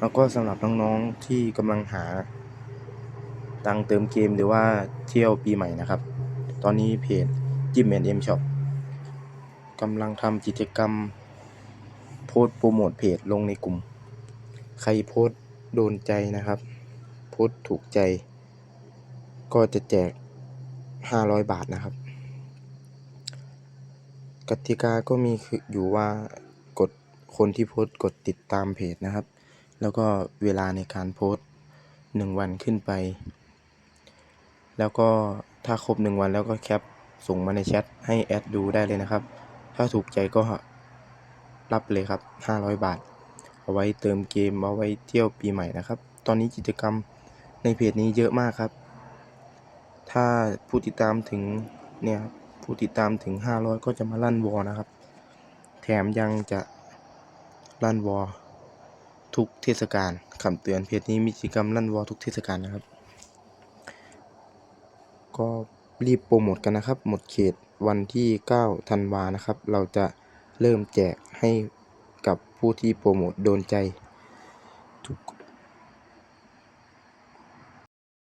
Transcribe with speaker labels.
Speaker 1: แล้วก็สำหรับน้องๆที่กำลังหา ตังเติมเกมหรือว่าเที่ยวปีใหม่นะครับ ตอนนี้เพจจิมแอนเอ็มช็อปกำลังทำกิจกรรม โพสโปรโมทเพจลงในกลุ่ม ใครโพสโดนใจนะครับ โพสถูกใจ ก็จะแจก 500 บาทนะครับ กติกาก็มีคืออยู่ว่ากดคนที่โพสกดติดตามเพจนะครับ แล้วก็เวลาในการโพสต์ 1 วันขึ้นไป แล้วก็ถ้าครบ 1 วันแล้วก็แคปส่งมาในแชทให้แอดดูได้เลยนะครับ ถ้าถูกใจก็รับเลยครับ 500 บาท เอาไว้เติมเกม เอาไว้เที่ยวปีใหม่นะครับ ตอนนี้กิจกรรมในเพจนี้เยอะมากครับ ถ้าผู้ติดตามถึงเนี่ยผู้ติดตามถึง 500 ก็จะมาลั่นวอนะครับ แถมยังจะลั่นวอ ทุกเทศกาลคำเตือนเพจนี้มีกิจกรรมลั่นวอทุกเทศกาลนะครับ ก็รีบโปรโมทกันนะครับ หมดเขตวันที่9ธันวานะครับ เราจะเริ่มแจกให้กับผู้ที่โปรโมทโดนใจทุก